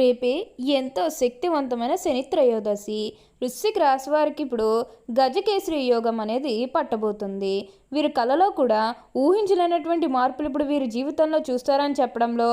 రేపే ఎంతో శక్తివంతమైన శని త్రయోదశి. వృశ్చిక రాశి వారికి ఇప్పుడు గజకేసరి యోగం అనేది పట్టబోతుంది. వీరి కళలో కూడా ఊహించలేనటువంటి మార్పులు ఇప్పుడు వీరి జీవితంలో చూస్తారని చెప్పడంలో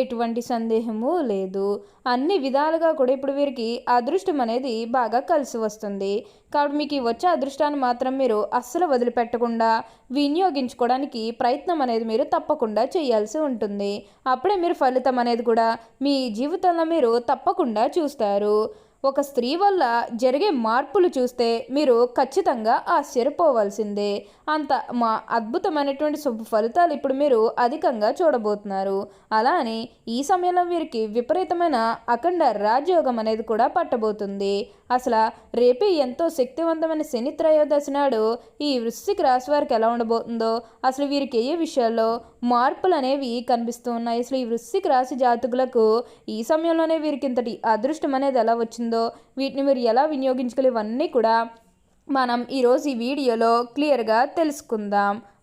ఎటువంటి సందేహము లేదు. అన్ని విధాలుగా కూడా ఇప్పుడు వీరికి అదృష్టం అనేది బాగా కలిసి వస్తుంది. కాబట్టి మీకు ఈ వచ్చే అదృష్టాన్ని మాత్రం మీరు అస్సలు వదిలిపెట్టకుండా వినియోగించుకోవడానికి ప్రయత్నం అనేది మీరు తప్పకుండా చేయాల్సి ఉంటుంది. అప్పుడే మీరు ఫలితం అనేది కూడా మీ జీవితంలో మీరు తప్పకుండా చూస్తారు. ఒక స్త్రీ వల్ల జరిగే మార్పులు చూస్తే మీరు ఖచ్చితంగా ఆశ్చర్యపోవాల్సిందే. అంత మా అద్భుతమైనటువంటి శుభ ఫలితాలు ఇప్పుడు మీరు అధికంగా చూడబోతున్నారు. అలా అని ఈ సమయంలో వీరికి విపరీతమైన అఖండ రాజయోగం అనేది కూడా పట్టబోతుంది. అసలు రేపే ఎంతో శక్తివంతమైన శని త్రయోదశి నాడు ఈ వృశ్చిక రాశి వారికి ఎలా ఉండబోతుందో అసలు వీరికి ఏ విషయాల్లో మార్పులు అనేవి కనిపిస్తూ ఉన్నాయి? అసలు ఈ వృశ్చిక రాశి జాతకులకు ఈ సమయంలోనే వీరికి ఇంతటి అదృష్టం అనేది ఎలా వచ్చిందో వీటిని మీరు ఎలా వినియోగించుకోవాలి? ఇవన్నీ కూడా మనం ఈరోజు ఈ వీడియోలో క్లియర్గా తెలుసుకుందాం.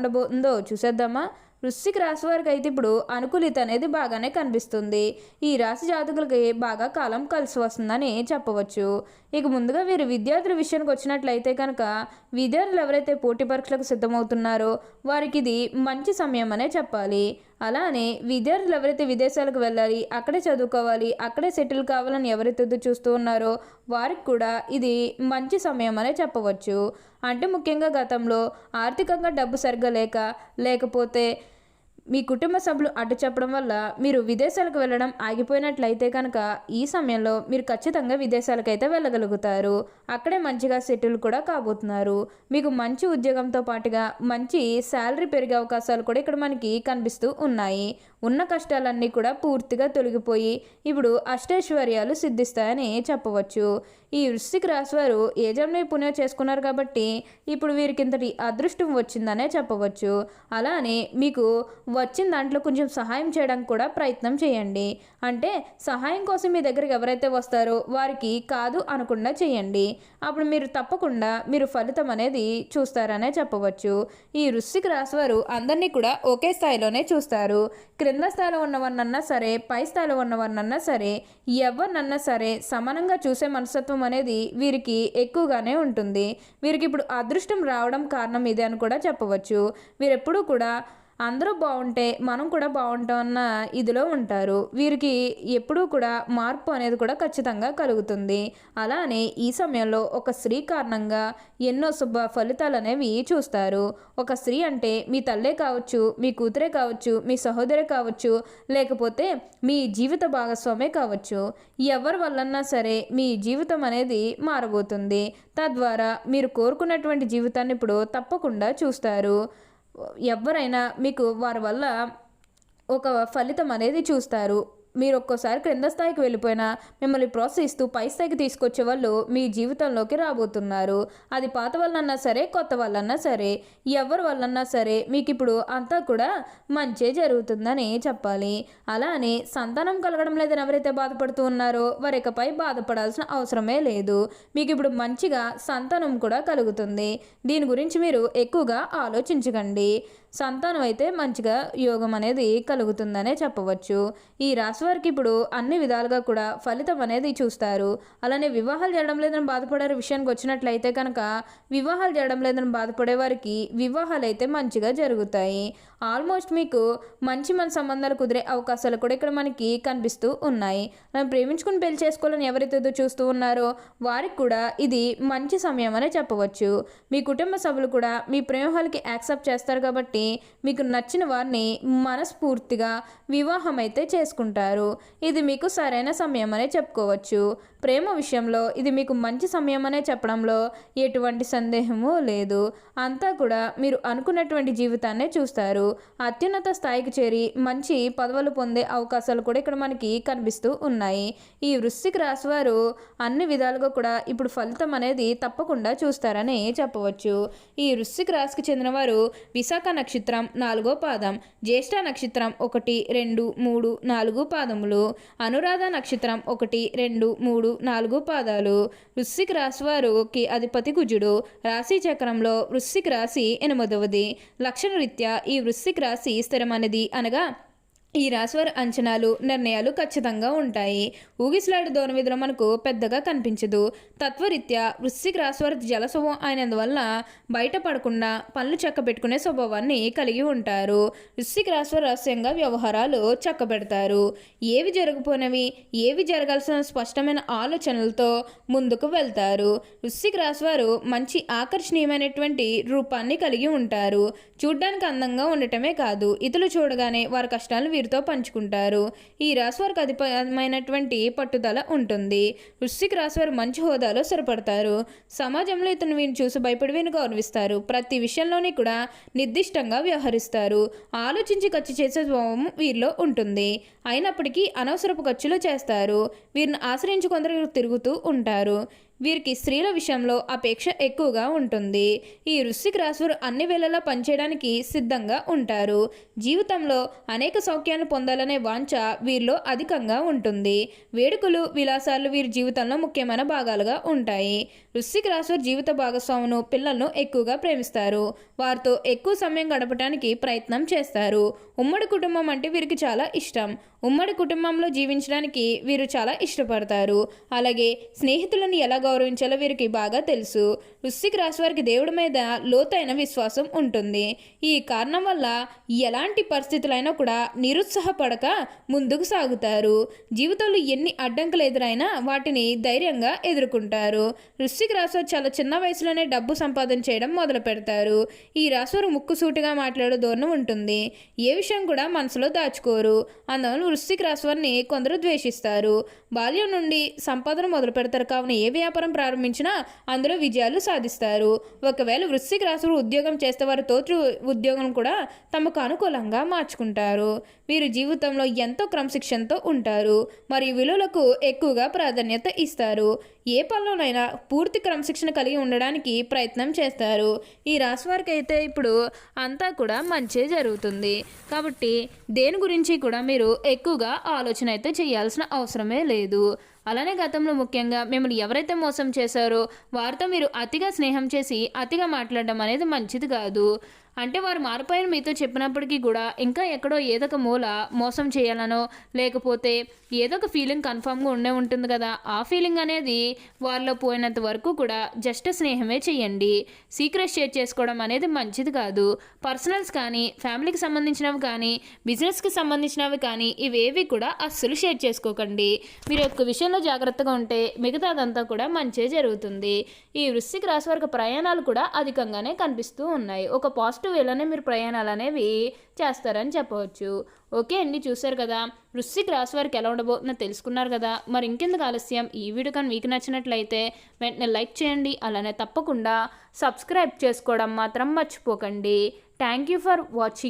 ఉండబోతుందో చూసేద్దామా? వృశ్చిక రాశి వారికి అయితే ఇప్పుడు అనుకూలిత అనేది బాగానే కనిపిస్తుంది. ఈ రాశి జాతకులకి బాగా కాలం కలిసి వస్తుందని చెప్పవచ్చు. ఇక ముందుగా వీరు విద్యార్థుల విషయానికి వచ్చినట్లయితే కనుక విద్యార్థులు ఎవరైతే పోటీ పరీక్షలకు సిద్ధమవుతున్నారో వారికి ఇది మంచి సమయం అనే చెప్పాలి. అలానే విద్యార్థులు ఎవరైతే విదేశాలకు వెళ్ళాలి అక్కడే చదువుకోవాలి అక్కడే సెటిల్ కావాలని ఎవరైతే చూస్తూ ఉన్నారో వారికి కూడా ఇది మంచి సమయం అనే చెప్పవచ్చు. అంటే ముఖ్యంగా గతంలో ఆర్థికంగా డబ్బు సరిగ్గా లేక లేకపోతే మీ కుటుంబ సభ్యులు అడ్డు చెప్పడం వల్ల మీరు విదేశాలకు వెళ్ళడం ఆగిపోయినట్లయితే కనుక ఈ సమయంలో మీరు ఖచ్చితంగా విదేశాలకైతే వెళ్ళగలుగుతారు. అక్కడే మంచిగా సెటిల్ కూడా కాబోతున్నారు. మీకు మంచి ఉద్యోగంతో పాటుగా మంచి శాలరీ పెరిగే అవకాశాలు కూడా ఇక్కడ మనకి కనిపిస్తూ ఉన్నాయి. ఉన్న కష్టాలన్నీ కూడా పూర్తిగా తొలగిపోయి ఇప్పుడు అష్టైశ్వర్యాలు సిద్ధిస్తాయని చెప్పవచ్చు. ఈ వృశ్చిక రాశి వారు ఏ పుణ్యం చేసుకున్నారు కాబట్టి ఇప్పుడు వీరికింతటి అదృష్టం వచ్చిందనే చెప్పవచ్చు. అలానే మీకు వచ్చిన దాంట్లో కొంచెం సహాయం చేయడానికి కూడా ప్రయత్నం చేయండి. అంటే సహాయం కోసం మీ దగ్గరికి ఎవరైతే వస్తారో వారికి కాదు అనకుండా చేయండి. అప్పుడు మీరు తప్పకుండా మీరు ఫలితం అనేది చూస్తారనే చెప్పవచ్చు. ఈ వృశ్చిక రాశి వారు అందరినీ కూడా ఒకే స్థాయిలోనే చూస్తారు. క్రింద స్థాయిలో ఉన్నవన్నన్నా సరే పై స్థాయిలో ఉన్నవన్నన్నా సరే ఎవరినన్నా సరే సమానంగా చూసే మనస్తత్వం అనేది వీరికి ఎక్కువగానే ఉంటుంది. వీరికి ఇప్పుడు అదృష్టం రావడం కారణం ఇదే అని కూడా చెప్పవచ్చు. వీరెప్పుడూ కూడా అందరూ బాగుంటే మనం కూడా బాగుంటాం అన్న ఇదిలో ఉంటారు. వీరికి ఎప్పుడూ కూడా మార్పు అనేది కూడా ఖచ్చితంగా కలుగుతుంది. అలానే ఈ సమయంలో ఒక స్త్రీ కారణంగా ఎన్నో శుభ ఫలితాలు అనేవి చూస్తారు. ఒక స్త్రీ అంటే మీ తల్లే కావచ్చు మీ కూతురే కావచ్చు మీ సహోదరే కావచ్చు లేకపోతే మీ జీవిత భాగస్వామే కావచ్చు. ఎవరి వల్లన్నా సరే మీ జీవితం అనేది మారబోతుంది. తద్వారా మీరు కోరుకున్నటువంటి జీవితాన్ని ఇప్పుడు తప్పకుండా చూస్తారు. ఎవరైనా మీకు వారి వల్ల ఒక ఫలితం అనేది చూస్తారు. మీరు ఒక్కోసారి క్రింద స్థాయికి వెళ్ళిపోయినా మిమ్మల్ని ప్రోత్సహిస్తూ పై స్థాయికి తీసుకొచ్చే వాళ్ళు మీ జీవితంలోకి రాబోతున్నారు. అది పాత వాళ్ళన్నా సరే కొత్త వాళ్ళన్నా సరే ఎవరి వాళ్ళన్నా సరే మీకు ఇప్పుడు అంతా కూడా మంచే జరుగుతుందని చెప్పాలి. అలానే సంతానం కలగడం లేదని ఎవరైతే బాధపడుతూ ఉన్నారో వారి ఇకపై బాధపడాల్సిన అవసరమే లేదు. మీకు ఇప్పుడు మంచిగా సంతానం కూడా కలుగుతుంది. దీని గురించి మీరు ఎక్కువగా ఆలోచించకండి. సంతానం అయితే మంచిగా యోగం అనేది కలుగుతుందనే చెప్పవచ్చు. ఈ రాశి వారికి ఇప్పుడు అన్ని విధాలుగా కూడా ఫలితం అనేది చూస్తారు. అలానే వివాహాలు చేయడం లేదని బాధపడే విషయానికి వచ్చినట్లయితే కనుక వివాహాలు చేయడం లేదని బాధపడే వారికి వివాహాలు అయితే మంచిగా జరుగుతాయి. ఆల్మోస్ట్ మీకు మంచి మన సంబంధాలు కుదిరే అవకాశాలు కూడా ఇక్కడ మనకి కనిపిస్తూ ఉన్నాయి. మనం ప్రేమించుకుని పెళ్ళి చేసుకోవాలని ఎవరైతే చూస్తూ ఉన్నారో వారికి కూడా ఇది మంచి సమయం అనే చెప్పవచ్చు. మీ కుటుంబ సభ్యులు కూడా మీ ప్రేమహాలకి యాక్సెప్ట్ చేస్తారు కాబట్టి మీకు నచ్చిన వారిని మనస్ఫూర్తిగా వివాహం అయితే చేసుకుంటారు. ఉంటారు ఇది మీకు సరైన సమయం అనే చెప్పుకోవచ్చు. ప్రేమ విషయంలో ఇది మీకు మంచి సమయం అనే చెప్పడంలో ఎటువంటి సందేహము లేదు. అంతా కూడా మీరు అనుకున్నటువంటి జీవితాన్నే చూస్తారు. అత్యున్నత స్థాయికి చేరి మంచి పదవులు పొందే అవకాశాలు కూడా ఇక్కడ మనకి కనిపిస్తూ ఉన్నాయి. ఈ వృశ్చిక రాశి వారు అన్ని విధాలుగా కూడా ఇప్పుడు ఫలితం అనేది తప్పకుండా చూస్తారని చెప్పవచ్చు. ఈ వృశ్చిక రాశికి చెందిన వారు విశాఖ నక్షత్రం నాలుగో పాదం జ్యేష్ఠ నక్షత్రం ఒకటి రెండు మూడు నాలుగు పాదములు అనురాధ నక్షత్రం ఒకటి రెండు మూడు నాలుగు పాదాలు. వృశ్చిక రాశి వారికి అధిపతి కుజుడు. రాశి చక్రంలో వృశ్చిక రాశి ఎనిమిదవది. లక్షణరీత్యా ఈ వృశ్చిక రాశి స్థిరమైనది అనగా ఈ రాశివారి అంచనాలు నిర్ణయాలు ఖచ్చితంగా ఉంటాయి. ఊగిసలాడు దూరం విధులు మనకు పెద్దగా కనిపించదు. తత్వరీత్యా వృశ్చిక రాశివారి జల అయినందువల్ల బయటపడకుండా పనులు చక్క పెట్టుకునే స్వభావాన్ని కలిగి ఉంటారు. వృశ్చిక రాశివారి రహస్యంగా వ్యవహారాలు చక్క పెడతారు ఏవి జరగపోయినవి ఏవి జరగాల్సిన స్పష్టమైన ఆలోచనలతో ముందుకు వెళ్తారు. వృశ్చిక రాశివారు మంచి ఆకర్షణీయమైనటువంటి రూపాన్ని కలిగి ఉంటారు. చూడ్డానికి అందంగా ఉండటమే కాదు ఇతరులు చూడగానే వారి కష్టాలు వీరితో పంచుకుంటారు. ఈ రాశివారికి అధిపమైనటువంటి పట్టుదల ఉంటుంది. వృశ్చిక రాశివారు మంచి హోదాలో స్థిరపడతారు. సమాజంలో ఇతను వీరిని చూసి భయపడి వీరిని గౌరవిస్తారు. ప్రతి విషయంలోని కూడా నిర్దిష్టంగా వ్యవహరిస్తారు. ఆలోచించి ఖర్చు చేసే స్వభావం వీరిలో ఉంటుంది. అయినప్పటికీ అనవసరపు ఖర్చులు చేస్తారు. వీరిని ఆశ్రయించి కొందరు తిరుగుతూ ఉంటారు. వీరికి స్త్రీల విషయంలో అపేక్ష ఎక్కువగా ఉంటుంది. ఈ వృశ్చిక రాశివారు అన్ని వేళలా పనిచేయడానికి సిద్ధంగా ఉంటారు. జీవితంలో అనేక సౌఖ్యాలను పొందాలనే వాంఛ వీరిలో అధికంగా ఉంటుంది. వేడుకలు విలాసాలు వీరి జీవితంలో ముఖ్యమైన భాగాలుగా ఉంటాయి. వృశ్చిక రాశివారి జీవిత భాగస్వామును పిల్లలను ఎక్కువగా ప్రేమిస్తారు. వారితో ఎక్కువ సమయం గడపడానికి ప్రయత్నం చేస్తారు. ఉమ్మడి కుటుంబం అంటే వీరికి చాలా ఇష్టం. ఉమ్మడి కుటుంబంలో జీవించడానికి వీరు చాలా ఇష్టపడతారు. అలాగే స్నేహితులను ఎలాగో గౌరవించాలో వీరికి బాగా తెలుసు. వృశ్చిక రాశి వారికి దేవుడి మీద లోతైన విశ్వాసం ఉంటుంది. ఈ కారణం వల్ల ఎలాంటి పరిస్థితులైనా కూడా నిరుత్సాహపడక ముందుకు సాగుతారు. జీవితంలో ఎన్ని అడ్డంకులు ఎదురైనా వాటిని ధైర్యంగా ఎదుర్కొంటారు. వృశ్చిక రాశి వారు చాలా చిన్న వయసులోనే డబ్బు సంపాదన చేయడం మొదలు పెడతారు. ఈ రాశివారు ముక్కుసూటిగా మాట్లాడే ధోరణి ఉంటుంది. ఏ విషయం కూడా మనసులో దాచుకోరు. అందువల్ల వృశ్చిక రాశి వారిని కొందరు ద్వేషిస్తారు. బాల్యం నుండి సంపాదన మొదలు పెడతారు. కావున ఏ వ్యాపారం ప్రారంభించినా అందులో విజయాలు సాధిస్తారు. ఒకవేళ వృశ్చిక రాశులు వారు ఉద్యోగం చేస్తే వారి తోటి ఉద్యోగం కూడా తమకు అనుకూలంగా మార్చుకుంటారు. వీరు జీవితంలో ఎంతో క్రమశిక్షణతో ఉంటారు. మరియు విలువలకు ఎక్కువగా ప్రాధాన్యత ఇస్తారు. ఏ పనిలోనైనా పూర్తి క్రమశిక్షణ కలిగి ఉండడానికి ప్రయత్నం చేస్తారు. ఈ రాశి వారికి అయితే ఇప్పుడు అంతా కూడా మంచి జరుగుతుంది. కాబట్టి దేని గురించి కూడా మీరు ఎక్కువగా ఆలోచన అయితే చేయాల్సిన అవసరమే లేదు. అలానే గతంలో ముఖ్యంగా మిమ్మల్ని ఎవరైతే మోసం చేశారో వారితో మీరు అతిగా స్నేహం చేసి అతిగా మాట్లాడడం అనేది మంచిది కాదు. అంటే వారు మారిపోయిన మీతో చెప్పినప్పటికీ కూడా. ఇంకా ఎక్కడో ఏదో ఒక మూల మోసం చేయాలనో లేకపోతే ఏదో ఒక ఫీలింగ్ కన్ఫామ్గా ఉండే ఉంటుంది కదా. ఆ ఫీలింగ్ అనేది వారిలో పోయినంత వరకు కూడా జస్ట్ స్నేహమే చేయండి. సీక్రెట్ షేర్ చేసుకోవడం అనేది మంచిది కాదు. పర్సనల్స్ కానీ ఫ్యామిలీకి సంబంధించినవి కానీ బిజినెస్కి సంబంధించినవి కానీ ఇవేవి కూడా అస్సలు షేర్ చేసుకోకండి. మీరు యొక్క విషయంలో జాగ్రత్తగా ఉంటే మిగతాదంతా కూడా మంచే జరుగుతుంది. ఈ వృశ్చిక రాశి వరకు ప్రయాణాలు కూడా అధికంగానే కనిపిస్తూ ఉన్నాయి. ఒక పాజిటివ్ వేలోనే మీరు ప్రయాణాలు అనేవి చేస్తారని చెప్పవచ్చు. ఓకే అండి చూసారు కదా? వృశ్చిక రాశి వారికి ఎలా ఉండబోతుందో తెలుసుకున్నారు కదా? మరి ఇంకెందుకు ఆలస్యం? ఈ వీడియో కానీ మీకు నచ్చినట్లయితే వెంటనే లైక్ చేయండి అలానే తప్పకుండా సబ్స్క్రైబ్ చేసుకోవడం మాత్రం మర్చిపోకండి. Thank you for watching.